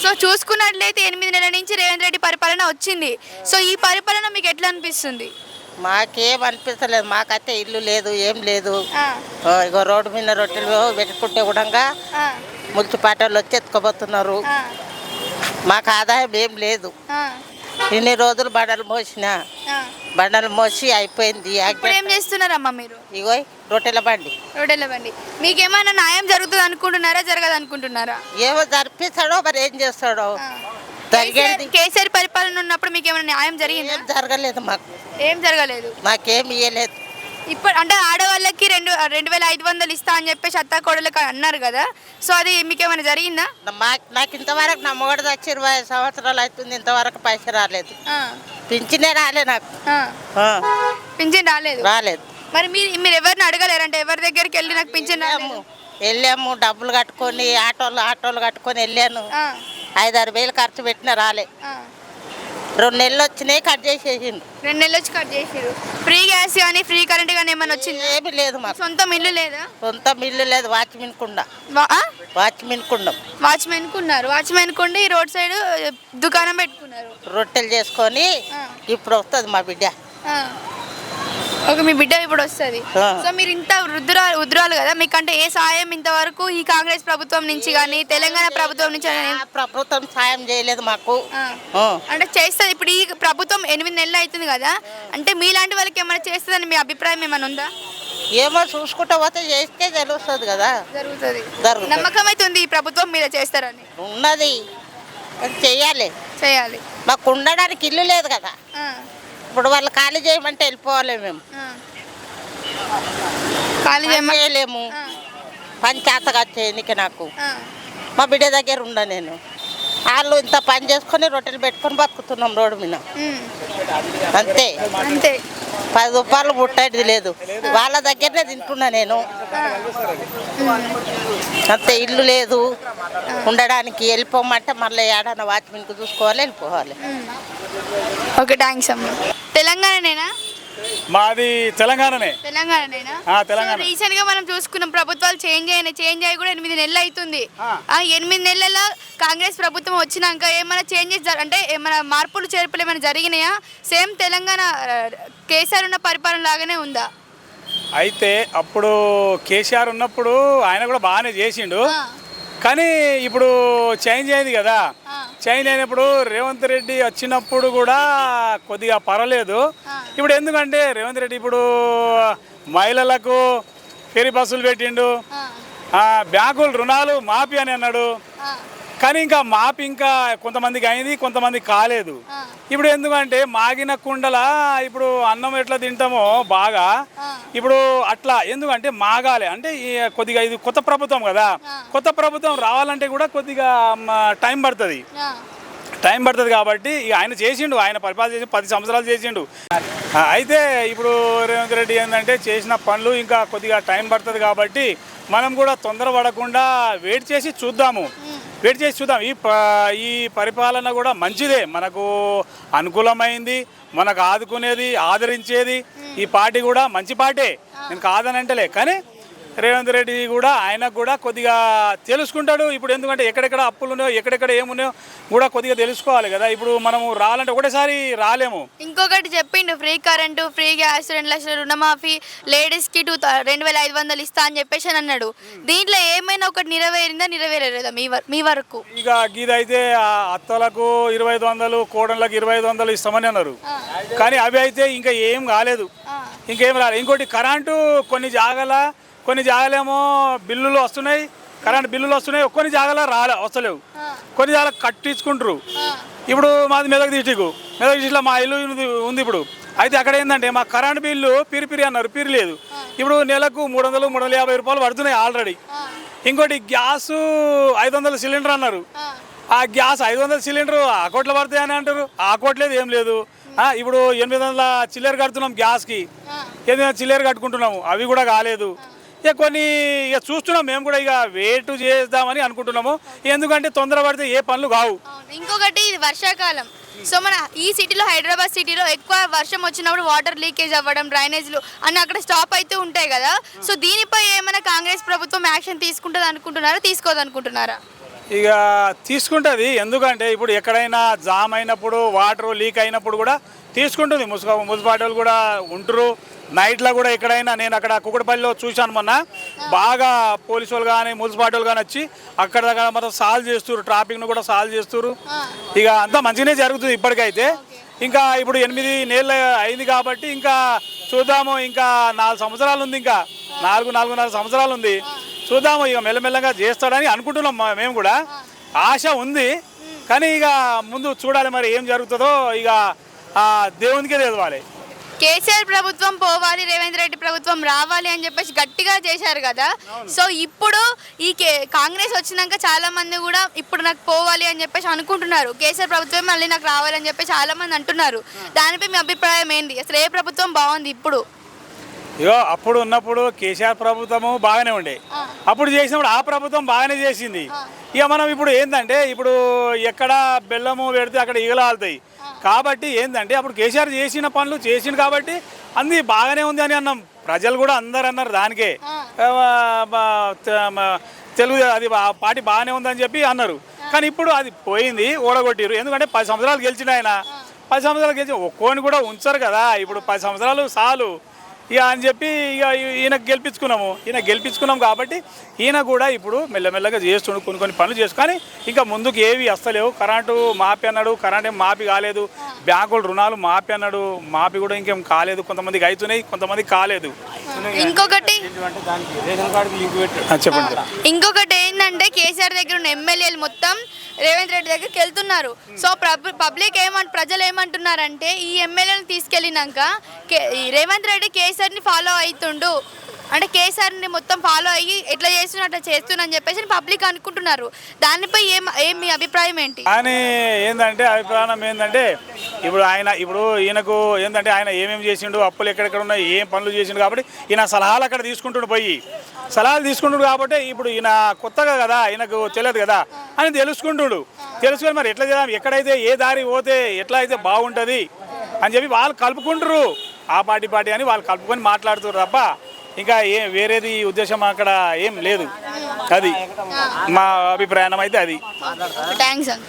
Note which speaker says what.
Speaker 1: So చూసుకున్నట్లయితే ఎనిమిది నెలల నుంచి రేవంత్ రెడ్డి పరిపాలన వచ్చింది. సో ఈ పరిపాలన మీకు ఎట్లా అనిపిస్తుంది?
Speaker 2: మాకేం అనిపించలేదు మాకైతే ఇల్లు లేదు ఏం లేదు. ఇగో రోడ్డు మీద రొట్టెలు పెట్టుకుంటే కూడా
Speaker 1: ఆ,
Speaker 2: మున్సిపాలిటీలు వచ్చి ఎత్తుకోబోతున్నారు. మాకు ఆదాయం ఏం లేదు. ఇన్ని రోజులు బండలు మోసిన. బండలు మోసి అయిపోయింది.
Speaker 1: ఇప్పుడు ఏం చేస్తున్నారమ్మా మీరు?
Speaker 2: ఇగో రొట్టెల బండి.
Speaker 1: రోడ్ల బండి. మీకేమైనా న్యాయం జరుగుతుంది అనుకుంటున్నారా జరగదు అనుకుంటున్నారా
Speaker 2: ఏమో జరిపిస్తాడో మరి ఏం చేస్తాడో. జరిగేది
Speaker 1: కేసీఆర్- పరిపాలన ఉన్నప్పుడు మీకు ఏమైనా న్యాయం జరిగిందా?
Speaker 2: జరగలేదు మాకు.
Speaker 1: ఏం జరగలేదు?
Speaker 2: మాకేం ఇయ్యలేదు.
Speaker 1: ఇప్పుడు అంటే ఆడవాళ్ళకి రెండు రెండు వేల ఐదు వందలు ఇస్తా అని చెప్పేసి అత్త కోడలకు అన్నారు కదా. సో అది మీకు ఏమైనా జరిగిందా
Speaker 2: మా నాకు ఇంతవరకు నా మొగడు వచ్చి ఇరవై సంవత్సరాలు అవుతుంది ఇంతవరకు పైసలు రాలేదు. పింఛనే రాలే నాకు.
Speaker 1: పింఛన్ రాలేదు?
Speaker 2: రాలేదు.
Speaker 1: మరి మీరు మీరు ఎవరిని అడగలేరంటే ఎవరి దగ్గరికి వెళ్ళి నాకు పింఛన్ రాలేదు?
Speaker 2: వెళ్ళాము. డబ్బులు కట్టుకొని ఆటోలు ఆటోలు కట్టుకొని వెళ్ళాను. ఐదారు వేలు ఖర్చు పెట్టినా రాలే. రెండు నెలలు వచ్చినాయి కట్ చేసేసిండు.
Speaker 1: రెండు నెలలు వచ్చి కట్ చేసారు ఫ్రీ గ్యాస్ కానీ ఫ్రీ కరెంట్ కానీ ఏమైనా వచ్చింది?
Speaker 2: ఏమి లేదు మాకు.
Speaker 1: సొంతం ఇల్లు లేదా?
Speaker 2: సొంత మిల్లు లేదు వాచ్మెన్ కుండ.
Speaker 1: వా- ఆ?
Speaker 2: వాచ్మెన్ కుండం.
Speaker 1: వాచ్మెన్కు ఉన్నారు. వాచ్మెన్ కుండి రోడ్ సైడ్ దుకాణం పెట్టుకున్నారు.
Speaker 2: రొట్టెలు చేసుకొని
Speaker 1: ఆ.
Speaker 2: ఇప్పుడు వస్తుంది మా బిడ్డ.
Speaker 1: ఆ. ఓకే మీ బిడ్డ ఇప్పుడు వస్తుంది. సో మీరు ఇంత వృద్ధురా వృద్ధురాలు కదా మీకంటే ఏ సాయం ఇంతవరకు ఈ కాంగ్రెస్ ప్రభుత్వం నుంచి కానీ తెలంగాణ ప్రభుత్వం నుంచి
Speaker 2: ప్రభుత్వం సాయం చేయలేదు మాకు.
Speaker 1: అంటే చేస్తుంది. ఇప్పుడు ఈ ప్రభుత్వం ఎనిమిది నెలలు అవుతుంది కదా అంటే మీలాంటి వాళ్ళకి ఏమైనా చేస్తుందని మీ అభిప్రాయం ఏమైనా ఉందా?
Speaker 2: ఏమో చూసుకుంటా పోతే చేస్తే తెలుస్తుంది కదా.
Speaker 1: జరుగుతుంది.
Speaker 2: జరుగుతుంది.
Speaker 1: నమ్మకం అయితే ఉంది ఈ ప్రభుత్వం మీద చేస్తారని?
Speaker 2: ఉన్నది. అది చెయ్యాలి.
Speaker 1: చేయాలి.
Speaker 2: మాకు ఉండడానికి ఇల్లు లేదు కదా. ఇప్పుడు వాళ్ళు ఖాళీ చేయమంటే వెళ్ళిపోవాలి మేము.
Speaker 1: ఖాళీ
Speaker 2: చేయలేము. పని చేతగా చేయనికి నాకు. మా బిడ్డ దగ్గర ఉండ నేను వాళ్ళు ఇంత పని చేసుకొని రొట్టెలు పెట్టుకొని బతుకుతున్నాం రోడ్డు మీద. అంతే.
Speaker 1: అంతే.
Speaker 2: పది రూపాయలు ముట్టేది లేదు. వాళ్ళ దగ్గరనే తింటున్నా నేను. అంతే ఇల్లు లేదు. ఉండడానికి వెళ్ళిపోమంటే మళ్ళీ ఏడన్నా వాచ్మెన్కి చూసుకోవాలి వెళ్ళిపోవాలి.
Speaker 1: ఓకే థ్యాంక్స్ అమ్మ. తెలంగాణనేనా?
Speaker 3: మాది తెలంగాణనే. తెలంగాణ.
Speaker 1: రీసెంట్గా మనం చూసుకున్నాం ప్రభుత్వాలు చేంజ్ అయిన చేంజ్ అయ్యి కూడా ఎనిమిది నెలలు అవుతుంది
Speaker 3: ఆ.
Speaker 1: ఎనిమిది నెలల కాంగ్రెస్ ప్రభుత్వం వచ్చినాక ఏమైనా చేంజెస్ అంటే ఏమైనా మార్పులు చేర్పులు ఏమైనా జరిగినాయా? సేమ్ తెలంగాణ కేసీఆర్ ఉన్న పరిపాలన లాగానే ఉందా?
Speaker 3: అయితే అప్పుడు కేసీఆర్ ఉన్నప్పుడు ఆయన కూడా బాగానే చేసిండు. కానీ ఇప్పుడు చేంజ్ అయింది కదా. చేంజ్ అయినప్పుడు రేవంత్ రెడ్డి వచ్చినప్పుడు కూడా కొద్దిగా పర్వాలేదు. ఇప్పుడు ఎందుకంటే రేవంత్ రెడ్డి ఇప్పుడు మహిళలకు ఫెరీ బస్సులు పెట్టిండు. బ్యాంకులు రుణాలు మాఫీ అని అన్నాడు. కానీ ఇంకా మాపి ఇంకా కొంతమందికి అయింది కొంతమందికి కాలేదు. ఇప్పుడు ఎందుకంటే మాగిన కుండల ఇప్పుడు అన్నం ఎట్లా తింటామో బాగా. ఇప్పుడు అట్లా ఎందుకంటే మాగాలి అంటే కొద్దిగా ఇది కొత్త ప్రభుత్వం కదా కొత్త ప్రభుత్వం రావాలంటే కూడా కొద్దిగా టైం పడుతుంది. టైం పడుతుంది కాబట్టి ఇక ఆయన చేసిండు ఆయన పరిపాలన చేసి పది సంవత్సరాలు చేసిండు. అయితే ఇప్పుడు రేవంత్ రెడ్డి ఏంటంటే చేసిన పనులు ఇంకా కొద్దిగా టైం పడుతుంది కాబట్టి మనం కూడా తొందర పడకుండా వెయిట్ చేసి చూద్దాము. వెయిట్ చేసి చూద్దాం. ఈ ప ఈ పరిపాలన కూడా మంచిదే. మనకు అనుకూలమైంది మనకు ఆదుకునేది ఆదరించేది ఈ పార్టీ కూడా మంచి పార్టీ. నేను కాదనంటలే. కానీ రేవంత్ రెడ్డి కూడా ఆయనకు కూడా కొద్దిగా తెలుసుకుంటాడు. ఇప్పుడు ఎందుకంటే ఎక్కడెక్కడ అప్పులు ఉన్నాయో ఎక్కడెక్కడ ఏమున్నాయో కూడా కొద్దిగా తెలుసుకోవాలి కదా. ఇప్పుడు మనము రావాలంటే ఒకటేసారి రాలేము.
Speaker 1: ఇంకొకటి చెప్పిండు ఫ్రీ కరెంటు ఫ్రీ గ్యాస్ రెండు లక్షల రుణమాఫీ లేడీస్కి టూ రెండు వేల ఐదు వందలు ఇస్తా అని చెప్పేసి అని అన్నాడు. దీంట్లో ఏమైనా ఒకటి నెరవేరిందా నెరవేరలేదా మీ మీ వరకు?
Speaker 3: ఇక గీదైతే అత్తలకు ఇరవై ఐదు వందలు కోడళ్ళకి ఇరవై ఐదు వందలు ఇస్తామని అన్నారు. కానీ అవి అయితే ఇంకా ఏం కాలేదు. ఇంకేం రాలేదు ఇంకోటి కరెంటు కొన్ని జాగాల కొన్ని జాగాలేమో బిల్లులు వస్తున్నాయి కరెంట్ బిల్లులు వస్తున్నాయి కొన్ని జాగాల రాలే వస్తలేవు. కొన్ని జాగాల కట్టించుకుంటారు ఇప్పుడు మాది మెదక్ డిస్టిక్ మెదక్ డిస్టిక్లో మా ఇల్లు ఉంది- ఇప్పుడు. అయితే అక్కడ ఏంటంటే మా కరెంట్ బిల్లు పిరి పిరి అన్నారు పిరి లేదు. ఇప్పుడు నెలకు మూడు వందలు మూడు వందల యాభై రూపాయలు పడుతున్నాయి ఆల్రెడీ ఇంకోటి గ్యాస్ ఐదు వందల సిలిండర్ అన్నారు. ఆ. గ్యాస్ ఐదు వందల సిలిండర్ ఆ కోట్లు పడతాయి అని అంటారు ఆ కోట్లేదు ఏం లేదు. ఇప్పుడు ఎనిమిది వందల చిల్లర కడుతున్నాం గ్యాస్కి. ఎనిమిది వందల చిల్లర కట్టుకుంటున్నాము. అవి కూడా కాలేదు. ఇక కొన్ని ఇక చూస్తున్నాం మేము కూడా ఇక వెయిట్ చేద్దామని అనుకుంటున్నాము. ఎందుకంటే తొందర పడితే ఏ పనులు కావు.
Speaker 1: ఇంకొకటి ఇది వర్షాకాలం. సో మన ఈ సిటీలో హైదరాబాద్ సిటీలో ఎక్కువ వర్షం వచ్చినప్పుడు వాటర్ లీకేజ్ అవ్వడం డ్రైనేజ్లు అన్ని అక్కడ స్టాప్ అయితే ఉంటాయి కదా. సో దీనిపై ఏమైనా కాంగ్రెస్ ప్రభుత్వం యాక్షన్ తీసుకుంటుంది అనుకుంటున్నారా తీసుకోదు అనుకుంటున్నారా?
Speaker 3: ఇక తీసుకుంటుంది. ఎందుకంటే ఇప్పుడు ఎక్కడైనా జామ్ అయినప్పుడు వాటర్ లీక్ అయినప్పుడు కూడా తీసుకుంటుంది. ముసుగు మున్సిపాలిటీ కూడా ఉంటారు నైట్లో కూడా ఎక్కడైనా నేను అక్కడ కుక్కడపల్లిలో చూశాను మొన్న. బాగా పోలీసు వాళ్ళు కానీ మున్సిపాలిటీ వాళ్ళు కానీ వచ్చి అక్కడ దగ్గర మొత్తం సాల్వ్ చేస్తారు ట్రాఫిక్ను కూడా సాల్వ్ చేస్తారు ఇక అంతా మంచిగానే జరుగుతుంది ఇప్పటికైతే. ఇంకా ఇప్పుడు ఎనిమిది నెలలు అయింది కాబట్టి ఇంకా చూద్దాము ఇంకా నాలుగు సంవత్సరాలు ఉంది ఇంకా. నాలుగు నాలుగున్నర సంవత్సరాలు ఉంది. చూద్దాము ఇక మెల్లమెల్లగా చేస్తాడని అనుకుంటున్నాం మేము కూడా. ఆశ ఉంది. కానీ ఇక ముందు చూడాలి మరి ఏం జరుగుతుందో. ఇక దేవునికే తెలవాలి.
Speaker 1: కేసీఆర్ ప్రభుత్వం పోవాలి రేవంత్ రెడ్డి ప్రభుత్వం రావాలి అని చెప్పేసి గట్టిగా చేశారు కదా. సో ఇప్పుడు ఈ కే కాంగ్రెస్ వచ్చినాక చాలా మంది కూడా ఇప్పుడు నాకు పోవాలి అని చెప్పేసి అనుకుంటున్నారు. కేసీఆర్ ప్రభుత్వం మళ్ళీ నాకు రావాలి అని చెప్పి చాలా మంది అంటున్నారు. దానిపై మీ అభిప్రాయం ఏంటి అసలు ఏ ప్రభుత్వం బాగుంది ఇప్పుడు?
Speaker 3: ఇగో అప్పుడు ఉన్నప్పుడు కేసీఆర్ ప్రభుత్వము బాగానే ఉండే. అప్పుడు చేసినప్పుడు ఆ ప్రభుత్వం బాగానే చేసింది. ఇక మనం ఇప్పుడు ఏంటంటే ఇప్పుడు ఎక్కడ బెల్లము పెడితే అక్కడ ఈగలాలుతాయి కాబట్టి ఏంటంటే అప్పుడు కేసీఆర్ చేసిన పనులు చేసిండు కాబట్టి అంది బాగానే ఉంది అని అన్నాం. ప్రజలు కూడా అందరు అన్నారు దానికే. తెలుగు అది పార్టీ బాగానే ఉందని చెప్పి అన్నారు. కానీ ఇప్పుడు అది పోయింది ఓడగొట్టిరు ఎందుకంటే పది సంవత్సరాలు గెలిచిన ఆయన పది సంవత్సరాలు గెలిచి ఒక్కోని కూడా ఉంచరు కదా. ఇప్పుడు పది సంవత్సరాలు చాలు. ఇక అని చెప్పి ఇక ఈయన గెలిపించుకున్నాము. ఈయన గెలిపించుకున్నాం కాబట్టి ఈయన కూడా ఇప్పుడు మెల్లమెల్లగా చేస్తుండు కొన్ని కొన్ని పనులు చేసుకొని ఇంకా ముందుకు ఏవి వస్తలేవు కరెంటు మాపి అన్నాడు కరెంట్ ఏం మాపి కాలేదు. బ్యాంకులు రుణాలు మాపి అన్నాడు మాపి కూడా ఇంకేం కాలేదు. కొంతమందికి అవుతున్నాయి కొంతమందికి కాలేదు.
Speaker 1: ఇంకొకటి?
Speaker 3: చెప్పండి.
Speaker 1: ఇంకొకటి ఏంటంటే కేసీఆర్ దగ్గర ఉన్న ఎమ్మెల్యేలు మొత్తం రేవంత్ రెడ్డి దగ్గరికి వెళ్తున్నారు. సో పబ్లిక్ ఏమంట ప్రజలు ఏమంటున్నారంటే ఈ ఎమ్మెల్యేలను తీసుకెళ్ళినాక కే- రేవంత్ రెడ్డి కేసీఆర్ని ఫాలో అవుతుండు అంటే కేసీఆర్ని మొత్తం ఫాలో అయ్యి ఎట్లా చేస్తున్నా అట్లా చేస్తున్నా అని చెప్పేసి పబ్లిక్ అనుకుంటున్నారు. దానిపై ఏం ఏం మీ అభిప్రాయం ఏంటి?
Speaker 3: కానీ ఏంటంటే అభిప్రాయం ఏంటంటే ఇప్పుడు ఆయన ఇప్పుడు ఈయనకు ఏంటంటే ఆయన ఏమేమి చేసిండు అప్పులు ఎక్కడెక్కడ ఉన్నాయి ఏం పనులు చేసిండు కాబట్టి ఈయన సలహాలు అక్కడ తీసుకుంటుండు పోయి. సలహాలు తీసుకుంటుండు కాబట్టి ఇప్పుడు ఈయన కొత్తగా కదా ఈయనకు తెలియదు కదా అని తెలుసుకుంటుండు. తెలుసుకొని మరి ఎట్లా చేద్దాం ఎక్కడైతే ఏ దారి పోతే ఎట్లా అయితే బాగుంటుంది అని చెప్పి వాళ్ళు కలుపుకుంటారు ఆ పార్టీ పార్టీ అని వాళ్ళు కలుపుకొని మాట్లాడుతారు తప్ప ఇంకా ఏ వేరేది ఉద్దేశం అక్కడ ఏం లేదు. అది మా అభిప్రాయం అయితే అది.
Speaker 1: థ్యాంక్స్ అండి